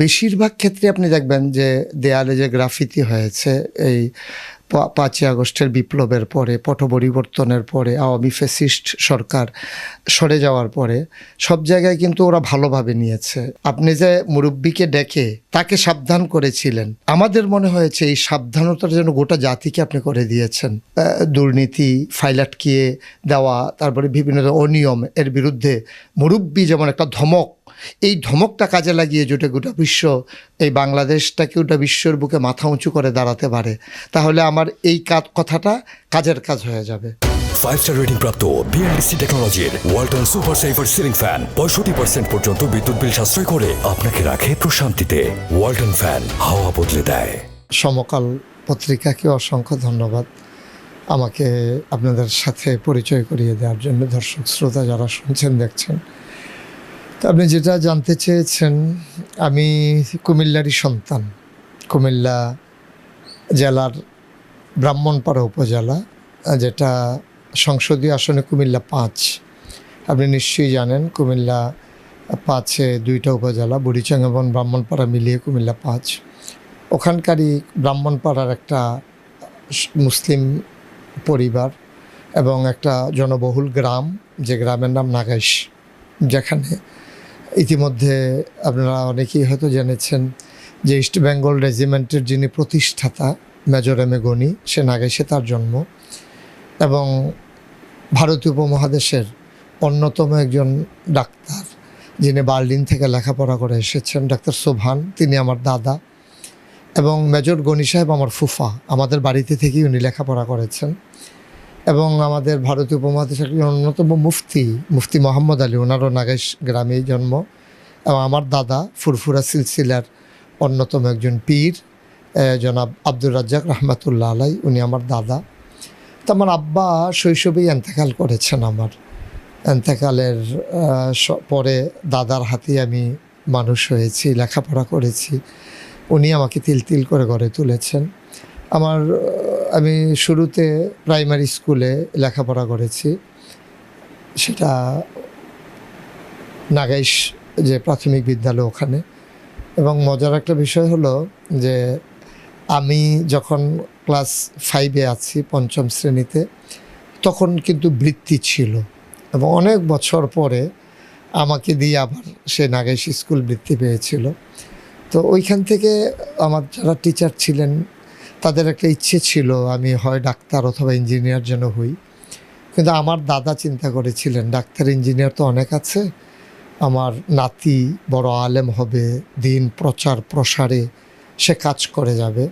বেশিরভাগ ক্ষেত্রে আপনি দেখবেন যে দেয়ালে যে গ্রাফিতি হয়েছে এই পাঁচই আগস্টের বিপ্লবের পরে পট পরিবর্তনের পরে, আওয়ামী ফেসিস্ট সরকার সরে যাওয়ার পরে, সব জায়গায় কিন্তু ওরা ভালোভাবে নিয়েছে। আপনি যে মুরব্বীকে ডেকে তাকে সাবধান করেছিলেন, আমাদের মনে হয়েছে এই সাবধানতার জন্য গোটা জাতিকে আপনি করে দিয়েছেন। দুর্নীতি ফাইল আটকিয়ে দেওয়া, তারপরে বিভিন্ন অনিয়ম, এর বিরুদ্ধে মুরব্বী যেমন একটা ধমক এই ধমকটা কাজে লাগিয়ে জোটে গোটা বিশ্ব এই বাংলাদেশটাকে গোটা বিশ্বর বুকে মাথা উঁচু করে দাঁড়াতে পারে। তাহলে আমার এই কাজ কথাটা কাজের কাজ হয়ে যাবে। ফাইভ স্টার রেটিং প্রাপ্ত বিএলডিসি টেকনোলজির Walton super saver ceiling fan পঁয়ষট্টি পার্সেন্ট পর্যন্ত বিদ্যুৎ বিল সাশ্রয় করে আপনাকে রাখে প্রশান্তিতে। ওয়ালটন ফ্যান হাওয়া বদলে দেয়। সমকাল পত্রিকাকে অসংখ্য ধন্যবাদ আমাকে আপনাদের সাথে পরিচয় করিয়ে দেওয়ার জন্য। দর্শক শ্রোতা যারা শুনছেন দেখছেন আপনি যেটা জানতে চেয়েছেন, আমি কুমিল্লারই সন্তান। কুমিল্লা জেলার ব্রাহ্মণপাড়া উপজেলা, যেটা সংসদীয় আসনে কুমিল্লা পাঁচ। আপনি নিশ্চয়ই জানেন, কুমিল্লা পাঁচে দুইটা উপজেলা, বুড়িচাং এবং ব্রাহ্মণপাড়া মিলিয়ে কুমিল্লা পাঁচ। ওখানকারই ব্রাহ্মণপাড়ার একটা মুসলিম পরিবার এবং একটা জনবহুল গ্রাম, যে গ্রামের নাম নাগাইশ যেখানে ইতিমধ্যে আপনারা অনেকেই হয়তো জেনেছেন যে ইস্ট বেঙ্গল রেজিমেন্টের যিনি প্রতিষ্ঠাতা, মেজর এম এ গনি, সে নাগাইশে তার জন্ম এবং ভারতীয় উপমহাদেশের অন্যতম একজন ডাক্তার যিনি বার্লিন থেকে লেখাপড়া করে এসেছেন, ডাক্তার সোভান, তিনি আমার দাদা এবং মেজর গনি সাহেব আমার ফুফা। আমাদের বাড়িতে থেকেই উনি লেখাপড়া করেছেন। এবং আমাদের ভারতীয় উপমহাদেশের অন্যতম মুফতি মুফতি মোহাম্মদ আলী, ওনারও নাগেশ গ্রামেই জন্ম। এবং আমার দাদা ফুরফুরা সিলসিলার অন্যতম একজন পীর জনাব আব্দুর রাজ্জাক রহমাতুল্লাহ আলাই, উনি আমার দাদা। তো আমার আব্বা শৈশবেই এন্তেকাল করেছেন আমার। এন্তেকালের পরে দাদার হাতে আমি মানুষ হয়েছি, লেখাপড়া করেছি। উনি আমাকে তিল তিল করে গড়ে তুলেছেন। আমার আমি শুরুতে প্রাইমারি স্কুলে লেখাপড়া করেছি। সেটা নাগাইশ যে প্রাথমিক বিদ্যালয় ওখানে। এবং মজার একটা বিষয় হলো যে আমি যখন ক্লাস ফাইভে আছি পঞ্চম শ্রেণীতে, তখন কিন্তু বৃত্তি ছিল। এবং অনেক বছর পরে আমাকে দিয়ে আবার সে নাগেশ স্কুল বৃত্তি পেয়েছিল। তো ওইখান থেকে আমার যারা টিচার ছিলেন তাদের একটা ইচ্ছে ছিল, আমি হয় ডাক্তার অথবা ইঞ্জিনিয়ার যেন হই। কিন্তু আমার দাদা চিন্তা করেছিলেন, ডাক্তার ইঞ্জিনিয়ার তো অনেক আছে, আমার নাতি বড় আলেম হবে, দিন প্রচার প্রসারে সে কাজ করে যাবে।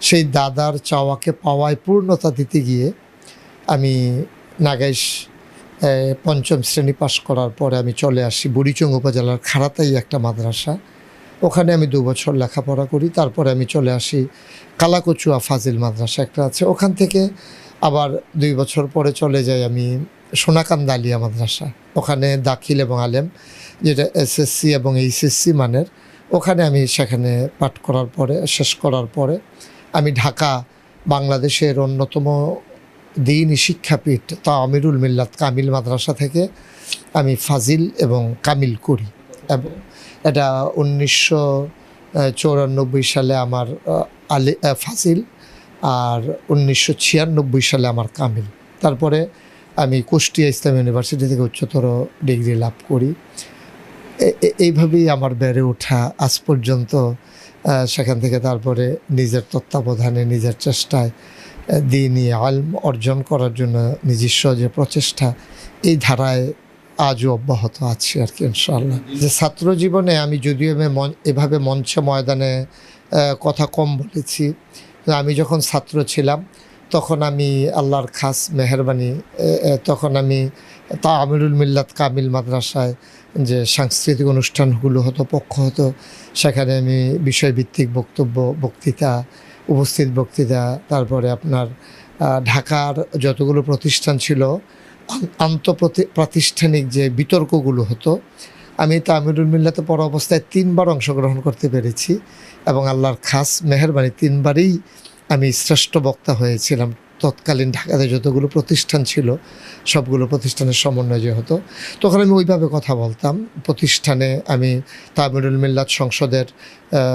সেই দাদার চাওয়াকে পাওয়ায় পূর্ণতা দিতে গিয়ে আমি নাগেশ পঞ্চম শ্রেণি পাশ করার পরে আমি চলে আসি বুড়িচং উপজেলার খাড়াতাই একটা মাদ্রাসা। ওখানে আমি দু বছর লেখাপড়া করি, তারপরে আমি চলে আসি কালাকচুয়া ফাজিল মাদ্রাসা একটা আছে। ওখান থেকে আবার দুই বছর পরে চলে যাই আমি সোনাকান্দা আলিয়া মাদ্রাসা, ওখানে দাখিল এবং আলেম, যেটা এসএসসি এবং এইচএসসি মানের। ওখানে আমি সেখানে পাঠ করার পরে, শেষ করার পরে আমি ঢাকা বাংলাদেশের অন্যতম দিনই শিক্ষাপীঠ তা আমিরুল মিল্লাত কামিল মাদ্রাসা থেকে আমি ফাজিল এবং কামিল করি। এটা উনিশশো চৌরানব্বই সালে আমার আলি ফাজিল আর উনিশশো ছিয়ানব্বই সালে আমার কামিল। তারপরে আমি কুষ্টিয়া ইসলাম ইউনিভার্সিটি থেকে উচ্চতর ডিগ্রি লাভ করি। এইভাবেই আমার বেড়ে ওঠা আজ পর্যন্ত সেখান থেকে তারপরে নিজের তত্ত্বাবধানে, নিজের চেষ্টায় দিনই আলম অর্জন করার জন্য নিজস্ব যে প্রচেষ্টা, এই ধারায় আজও অব্যাহত আছি আর কি, ইনশাআল্লাহ। যে ছাত্র জীবনে আমি যদিও এভাবে মঞ্চে ময়দানে কথা কম বলেছি আমি যখন ছাত্র ছিলাম, তখন আমি আল্লাহর খাস মেহরবানি তখন আমি তা আমিরুল মিল্লাত কামিল মাদ্রাসায় যে সাংস্কৃতিক অনুষ্ঠানগুলো হতো, পক্ষ হতো, সেখানে আমি বিষয়ভিত্তিক বক্তব্য, বক্তৃতা, উপস্থিত বক্তৃতা, তারপরে আপনার ঢাকার যতগুলো প্রতিষ্ঠান ছিল আন- আন্তঃপ্রতি প্রাতিষ্ঠানিক যে বিতর্কগুলো হতো, আমি তামিরুল মিল্লাতে পড়া অবস্থায় তিনবার অংশগ্রহণ করতে পেরেছি এবং আল্লাহর খাস মেহরবানি তিনবারই আমি শ্রেষ্ঠ বক্তা হয়েছিলাম। তৎকালীন ঢাকাতে যতগুলো প্রতিষ্ঠান ছিল, সবগুলো প্রতিষ্ঠানের সমন্বয় যে হতো, তখন আমি ওইভাবে কথা বলতাম। প্রতিষ্ঠানে আমি তামিরুল মিল্লাত সংসদের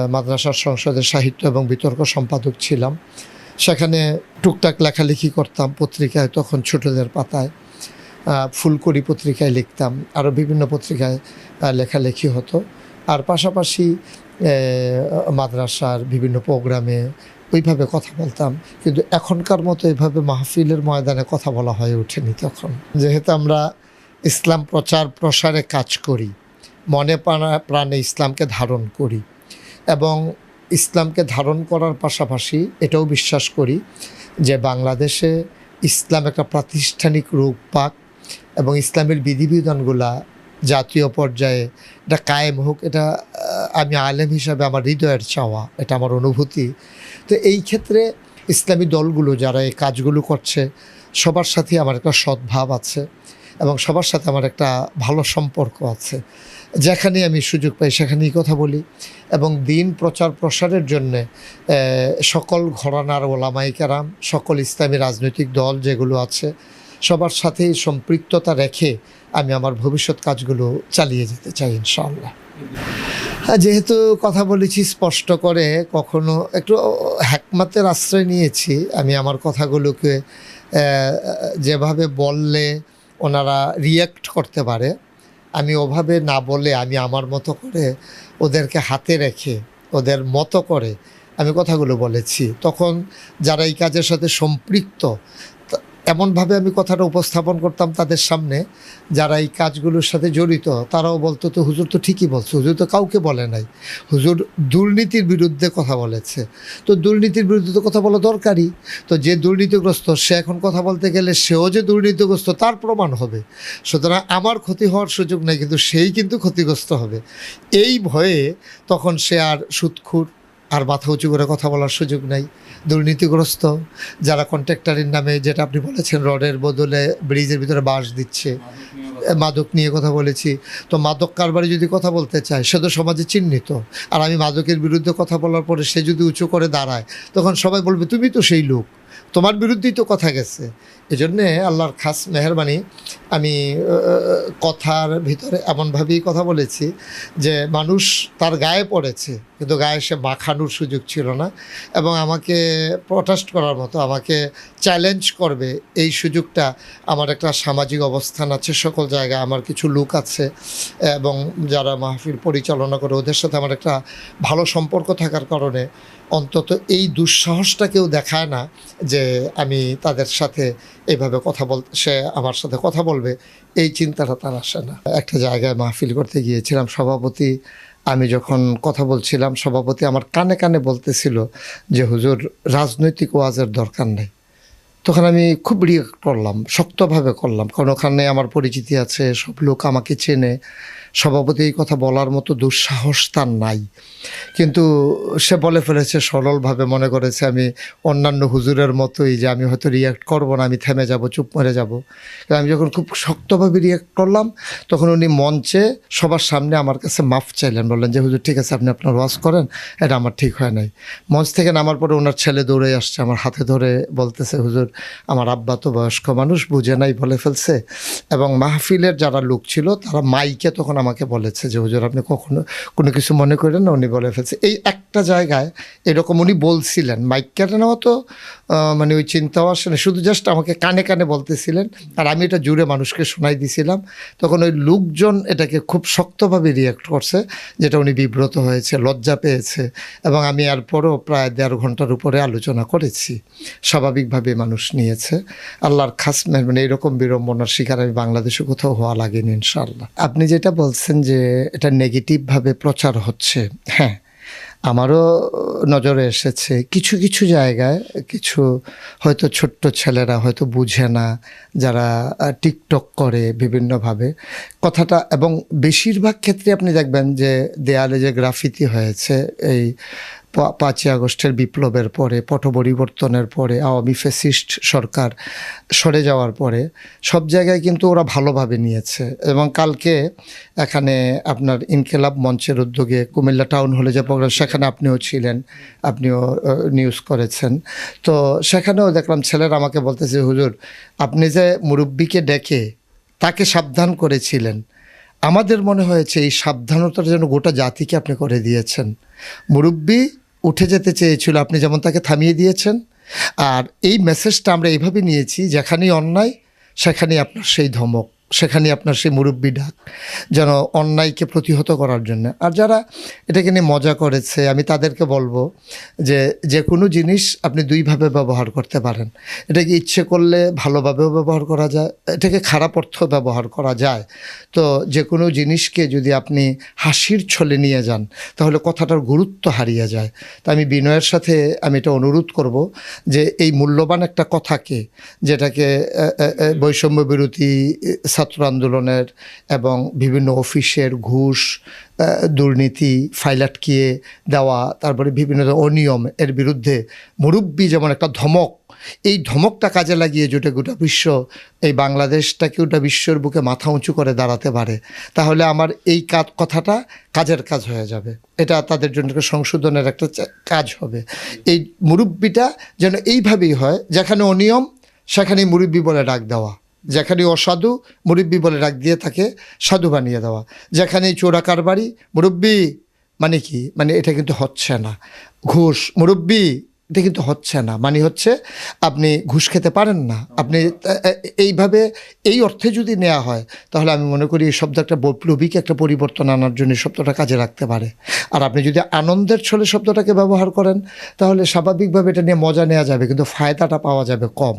মাদ্রাসার সংসদের সাহিত্য এবং বিতর্ক সম্পাদক ছিলাম। সেখানে টুকটাক লেখালেখি করতাম, পত্রিকায় তখন ছোটদের পাতায়। ফুলকড়ি পত্রিকায় লিখতাম আরও বিভিন্ন পত্রিকায় লেখালেখি হতো। আর পাশাপাশি মাদ্রাসার বিভিন্ন প্রোগ্রামে ওইভাবে কথা বলতাম। কিন্তু এখনকার মতো এইভাবে মাহফিলের ময়দানে কথা বলা হয়ে ওঠেনি তখন। যেহেতু আমরা ইসলাম প্রচার প্রসারে কাজ করি, মনে প্রাণা- প্রাণে ইসলামকে ধারণ করি এবং ইসলামকে ধারণ করার পাশাপাশি এটাও বিশ্বাস করি যে বাংলাদেশে ইসলাম একটা প্রাতিষ্ঠানিক রূপ পাক এবং ইসলামের বিধিবিধানগুলা জাতীয় পর্যায়ে এটা কায়েম হোক, এটা আমি আলেম হিসাবে আমার হৃদয়ের চাওয়া, এটা আমার অনুভূতি। তো এই ক্ষেত্রে ইসলামী দলগুলো যারা এই কাজগুলো করছে, সবার সাথে আমার একটা সদ্ভাব আছে এবং সবার সাথে আমার একটা ভালো সম্পর্ক আছে। যেখানে আমি সুযোগ পাই সেখানেই কথা বলি এবং দিন প্রচার প্রসারের জন্যে সকল ঘরানার ওলামাই কেরাম, সকল ইসলামী রাজনৈতিক দল যেগুলো আছে সবার সাথেই সম্পৃক্ততা রেখে আমি আমার ভবিষ্যৎ কাজগুলো চালিয়ে যেতে চাই ইনশাআল্লাহ। হ্যাঁ, যেহেতু কথা বলেছি স্পষ্ট করে কখনো একটু হ্যাকমাতের আশ্রয় নিয়েছি আমি আমার কথাগুলোকে যেভাবে বললে ওনারা রিয়্যাক্ট করতে পারে আমি ওভাবে না বলে আমি আমার মতো করে ওদেরকে হাতে রেখে ওদের মতো করে আমি কথাগুলো বলেছি। তখন যারা এই কাজের সাথে সম্পৃক্ত এমনভাবে আমি কথাটা উপস্থাপন করতাম তাদের সামনে, যারা এই কাজগুলোর সাথে জড়িত, তারাও বলতো, তো হুজুর তো ঠিকই বলছে, হুজুর তো কাউকে বলে নাই। হুজুর দুর্নীতির বিরুদ্ধে কথা বলেছে। তো দুর্নীতির বিরুদ্ধে তো কথা বলা দরকারই। তো যে দুর্নীতিগ্রস্ত, সে এখন কথা বলতে গেলে সেও যে দুর্নীতিগ্রস্ত, তার প্রমাণ হবে। সুতরাং আমার ক্ষতি হওয়ার সুযোগ নেই, কিন্তু সেই কিন্তু ক্ষতিগ্রস্ত হবে। এই ভয়ে তখন সে আর সুৎখুর আর মাথা উঁচু করে কথা বলার সুযোগ নাই। দুর্নীতিগ্রস্ত, যারা কন্ট্রাক্টারের নামে যেটা আপনি বলেছেন, রডের বদলে ব্রিজের ভিতরে বাঁশ দিচ্ছে, মাদক নিয়ে কথা বলেছি। তো মাদক কারবারে যদি কথা বলতে চায়, সে তো সমাজে চিহ্নিত। আর আমি মাদকের বিরুদ্ধে কথা বলার পরে সে যদি উঁচু করে দাঁড়ায়, তখন সবাই বলবে, তুমি তো সেই লোক। তোমার বিরুদ্ধেই তো কথা গেছে। এজন্যে আল্লাহর খাস মেহরবানি, আমি কথার ভিতরে এমনভাবেই কথা বলেছি যে মানুষ তার গায়ে পড়েছে, কিন্তু গায়ে সে মাখানোর সুযোগ ছিল না এবং আমাকে প্রটেস্ট করার মতো, আমাকে চ্যালেঞ্জ করবে, এই সুযোগটা আমার একটা সামাজিক অবস্থান আছে, সকল জায়গায় আমার কিছু লোক আছে এবং যারা মাহফিল পরিচালনা করে ওদের সাথে আমার একটা ভালো সম্পর্ক থাকার কারণে অন্তত এই দুঃসাহসটা কেউ দেখায় না যে আমি তাদের সাথে এইভাবে কথা বল, সে আমার সাথে কথা বলবে, এই চিন্তাটা তার আসে না। একটা জায়গায় মাহফিল করতে গিয়েছিলাম, সভাপতি, আমি যখন কথা বলছিলাম, সভাপতি আমার কানে কানে বলতেছিল যে, হুজুর, রাজনৈতিক ওয়াজের দরকার নেই। তখন আমি খুব রিয়েক্ট করলাম, শক্তভাবে করলাম কারণ ওখানে আমার পরিচিতি আছে, সব লোক আমাকে চেনে। সভাপতি এই কথা বলার মতো দুঃসাহস তার নাই। কিন্তু সে বলে ফেলেছে, সরলভাবে মনে করেছে, আমি অন্যান্য হুজুরের মতোই যে আমি হয়তো রিয়াক্ট করব না, আমি থেমে যাব, চুপ মরে যাব। আমি যখন খুব শক্তভাবে রিয়াক্ট করলাম, তখন উনি মঞ্চে সবার সামনে আমার কাছে মাফ চাইলেন, বললেন যে, হুজুর, ঠিক আছে, আপনি আপনার ওয়াজ করেন, এটা আমার ঠিক হয় নাই। মঞ্চ থেকে নামার পরে ওনার ছেলে দৌড়ে আসছে, আমার হাতে ধরে বলতেছে, হুজুর, আমার আব্বা তো বয়স্ক মানুষ, বুঝে নাই বলে ফেলছে। এবং মাহফিলের যারা লোক ছিল, তারা মাইকে তখন আমাকে বলেছে যে, হুজুর, আপনি কখনো কোনো কিছু মনে করেন না? উনি বলে ফেলছে। এই একটা জায়গায় এরকম উনি বলছিলেন, মাইক কেটে নেওয়া তো মানে ওই চিন্তাও আসে না, শুধু জাস্ট আমাকে কানে কানে বলতেছিলেন। আর আমি এটা জুড়ে মানুষকে শোনাই দিছিলাম। তখন ওই লোকজন এটাকে খুব শক্তভাবে রিয়াক্ট করছে, যেটা উনি বিব্রত হয়েছে, লজ্জা পেয়েছে। এবং আমি এরপরও প্রায় দেড় ঘণ্টার উপরে আলোচনা করেছি। স্বাভাবিকভাবে মানুষ নিয়েছে। আল্লাহর খাস মানে এরকম বিড়ম্বনার শিকার আমি বাংলাদেশে কোথাও হওয়া লাগেনি ইনশাল্লাহ আপনি যেটা বলছেন যে এটা নেগেটিভভাবে প্রচার হচ্ছে। হ্যাঁ আমারও নজরে এসেছে। কিছু কিছু জায়গায় কিছু হয়তো ছোট্ট ছেলেরা হয়তো বুঝে না, যারা টিকটক করে বিভিন্নভাবে। কথাটা, এবং বেশিরভাগ ক্ষেত্রে আপনি দেখবেন যে দেয়ালে যে গ্রাফিতি হয়েছে, এই পাঁচই আগস্টের বিপ্লবের পরে পট পরিবর্তনের পরে, আওয়ামী ফেসিস্ট সরকার সরে যাওয়ার পরে, সব জায়গায় কিন্তু ওরা ভালোভাবে নিয়েছে। এবং কালকে এখানে আপনার ইনকেলাব মঞ্চের উদ্যোগে কুমিল্লা টাউন হলে যে প্রোগ্রাম, সেখানে আপনিও ছিলেন, আপনিও নিউজ করেছেন। তো সেখানেও দেখলাম ছেলেরা আমাকে বলতেছে, হুজুর, আপনি যে মুরব্বীকে ডেকে তাকে সাবধান করেছিলেন আমাদের মনে হয়েছে এই সাবধানতার জন্য গোটা জাতিকে আপনি করে দিয়েছেন। মুরব্বী উঠে যেতে চেয়েছিল, আপনি যেমন তাকে থামিয়ে দিয়েছেন। আর এই মেসেজটা আমরা এইভাবে নিয়েছি, যেখানেই অন্যায়, সেখানেই আপনার সেই ধমক। সেখানে আপনার সেই মুরব্বী ডাক যেন অন্যায়কে প্রতিহত করার জন্য। আর যারা এটাকে নিয়ে মজা করেছে আমি তাদেরকে বলব যে যে কোনো জিনিস আপনি দুইভাবে ব্যবহার করতে পারেন। এটাকে ইচ্ছে করলে ভালোভাবেও ব্যবহার করা যায় এটাকে খারাপ অর্থ ব্যবহার করা যায়। তো যে কোনো জিনিসকে যদি আপনি হাসির ছলে নিয়ে যান তাহলে কথাটার গুরুত্ব হারিয়ে যায়। তা আমি বিনয়ের সাথে আমি এটা অনুরোধ করব যে এই মূল্যবান একটা কথাকে যেটাকে বৈষম্য আহ, ছাত্র আন্দোলনের এবং বিভিন্ন অফিসের ঘুষ দুর্নীতি, ফাইল আটকিয়ে দেওয়া, তারপরে বিভিন্ন অনিয়ম এর বিরুদ্ধে মুরব্বী যেমন একটা ধমক, এই ধমকটা কাজে লাগিয়ে যেটা গোটা বিশ্ব, এই বাংলাদেশটাকে ওটা বিশ্বের বুকে মাথা উঁচু করে দাঁড়াতে পারে, তাহলে আমার এই কাজ কথাটা কাজের কাজ হয়ে যাবে। এটা তাদের জন্য সংশোধনের একটা কাজ হবে। এই মুরব্বিটা যেন এইভাবেই হয়, যেখানে অনিয়ম সেখানে মুরব্বি বলে ডাক দেওয়া। যেখানে অসাধু মুরব্বী বলে ডাক দিয়ে তাকে সাধু বানিয়ে দেওয়া। যেখানে চোরা কারবারি, মুরব্বী মানে কি? মানে এটা কিন্তু হচ্ছে না। ঘুষ, মুরব্বি এটা কিন্তু হচ্ছে না। মানে হচ্ছে আপনি ঘুষ খেতে পারেন না। আপনি এইভাবে এই অর্থে যদি নেওয়া হয়, তাহলে আমি মনে করি এই শব্দ একটা বৈপ্লবিক একটা পরিবর্তন আনার জন্য এই শব্দটা কাজে রাখতে পারে। আর আপনি যদি আনন্দের ছলে শব্দটাকে ব্যবহার করেন, তাহলে স্বাভাবিকভাবে এটা নিয়ে মজা নেওয়া যাবে, কিন্তু ফায়দাটা পাওয়া যাবে কম।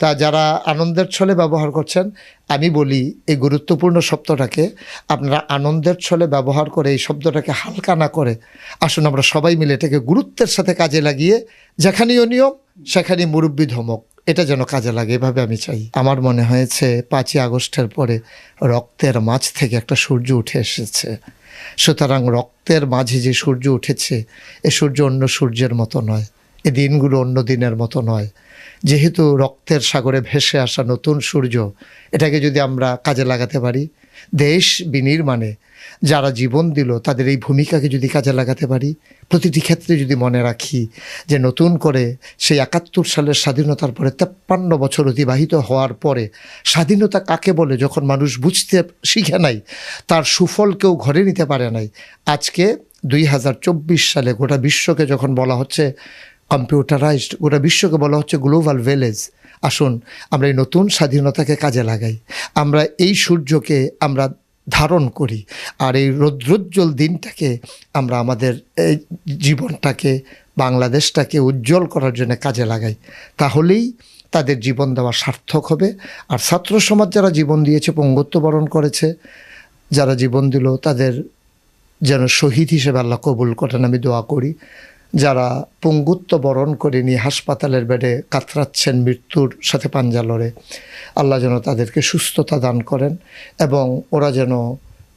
তা যারা আনন্দের ছলে ব্যবহার করছেন আমি বলি, এই গুরুত্বপূর্ণ শব্দটাকে আপনারা আনন্দের ছলে ব্যবহার করে এই শব্দটাকে হালকা না করে আসুন আমরা সবাই মিলে এটাকে গুরুত্বের সাথে কাজে লাগিয়ে, যেখানেই অনিয়ম, সেখানেই মুরব্বী ধমক। এটা যেন কাজে লাগে, এভাবে আমি চাই। আমার মনে হয়েছে, পাঁচই আগস্টের পরে রক্তের মাঝ থেকে একটা সূর্য উঠে এসেছে। সুতরাং রক্তের মাঝে যে সূর্য উঠেছে, এ সূর্য অন্য সূর্যের মতো নয়। এ দিনগুলো অন্য দিনের মতো নয়। যেহেতু রক্তের সাগরে ভেসে আসা নতুন সূর্য, এটাকে যদি আমরা কাজে লাগাতে পারি, দেশ বিনির্মাণে যারা জীবন দিল, তাদের এই ভূমিকাকে যদি কাজে লাগাতে পারি, প্রতিটি ক্ষেত্রে যদি মনে রাখি যে নতুন করে সেই একাত্তর সালের স্বাধীনতার পরে তেপ্পান্ন বছর অতিবাহিত হওয়ার পরে, স্বাধীনতা কাকে বলে যখন মানুষ বুঝতে শিখে নাই, তার সুফল কেউ ঘরে নিতে পারে নাই। আজকে দুই হাজার চব্বিশ সালে গোটা বিশ্বকে যখন বলা হচ্ছে কম্পিউটারাইজড গোটা বিশ্বকে বলা হচ্ছে গ্লোবাল ভিলেজ আসুন, আমরা এই নতুন স্বাধীনতাকে কাজে লাগাই। আমরা এই সূর্যকে আমরা ধারণ করি, আর এই রৌদ্রোজ্জ্বল দিনটাকে আমরা আমাদের এই জীবনটাকে, বাংলাদেশটাকে উজ্জ্বল করার জন্য কাজে লাগাই। তাহলেই তাদের জীবন দেওয়া সার্থক হবে। আর ছাত্র সমাজ যারা জীবন দিয়েছে, পঙ্গত্ব বরণ করেছে, যারা জীবন দিল, তাদের যেন শহীদ হিসেবে আল্লাহ কবুল করেন, আমি দোয়া করি। যারা পঙ্গুত্ব বরণ করে নিয়ে হাসপাতালের বেডে কাতরাচ্ছেন মৃত্যুর সাথে পাঞ্জা লড়ে, আল্লাহ যেন তাদেরকে সুস্থতা দান করেন এবং ওরা যেন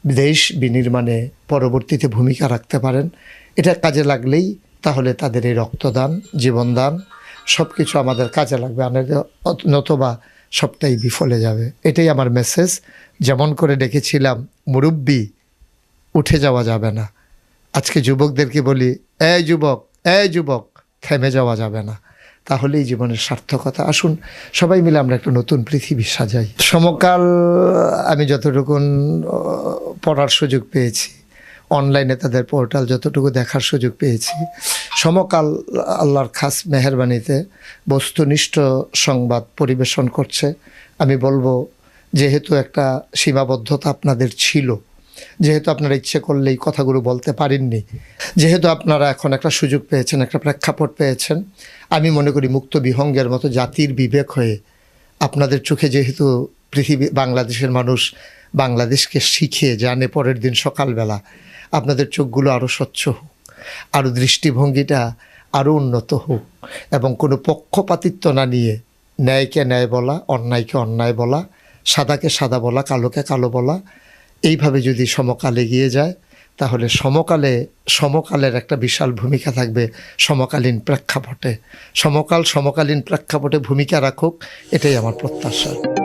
দেশ বিনির্মাণে পরবর্তীতে ভূমিকা রাখতে পারেন। এটা কাজে লাগলেই তাহলে তাদের এই রক্তদান, জীবনদান সব কিছু আমাদের কাজে লাগবে নতবা সবটাই বিফলে যাবে। এটাই আমার মেসেজ যেমন করে ডেকেছিলাম, মুরব্বী, উঠে যাওয়া যাবে না। আজকে যুবকদেরকে বলি এ যুবক এ যুবক, থেমে যাওয়া যাবে না। তাহলেই জীবনের সার্থকতা। আসুন, সবাই মিলে আমরা একটা নতুন পৃথিবী সাজাই। সমকাল, আমি যতটুকুন পড়ার সুযোগ পেয়েছি, অনলাইনে তাদের পোর্টাল যতটুকু দেখার সুযোগ পেয়েছি, সমকাল আল্লাহর খাস মেহরবানিতে বস্তুনিষ্ঠ সংবাদ পরিবেশন করছে। আমি বলব, যেহেতু একটা সীমাবদ্ধতা আপনাদের ছিল যেহেতু আপনারা ইচ্ছে করলে এই কথাগুলো বলতে পারেননি, যেহেতু আপনারা এখন একটা সুযোগ পেয়েছেন, একটা প্রেক্ষাপট পেয়েছেন, আমি মনে করি মুক্ত বিহঙ্গের মতো জাতির বিবেক হয়ে আপনাদের চোখে যেহেতু পৃথিবী, বাংলাদেশের মানুষ বাংলাদেশকে শিখে জানে পরের দিন সকালবেলা, আপনাদের চোখগুলো আরও স্বচ্ছ হোক আরও দৃষ্টিভঙ্গিটা আরও উন্নত হোক এবং কোনো পক্ষপাতিত্ব না নিয়ে ন্যায়কে ন্যায় বলা, অন্যায়কে অন্যায় বলা, সাদাকে সাদা বলা, কালোকে কালো বলা এইভাবে যদি সমকাল এগিয়ে যায়, তাহলে সমকালে, সমকালের একটা বিশাল ভূমিকা থাকবে সমকালীন প্রেক্ষাপটে। সমকাল, সমকালীন প্রেক্ষাপটে ভূমিকা রাখুক, এটাই আমার প্রত্যাশা।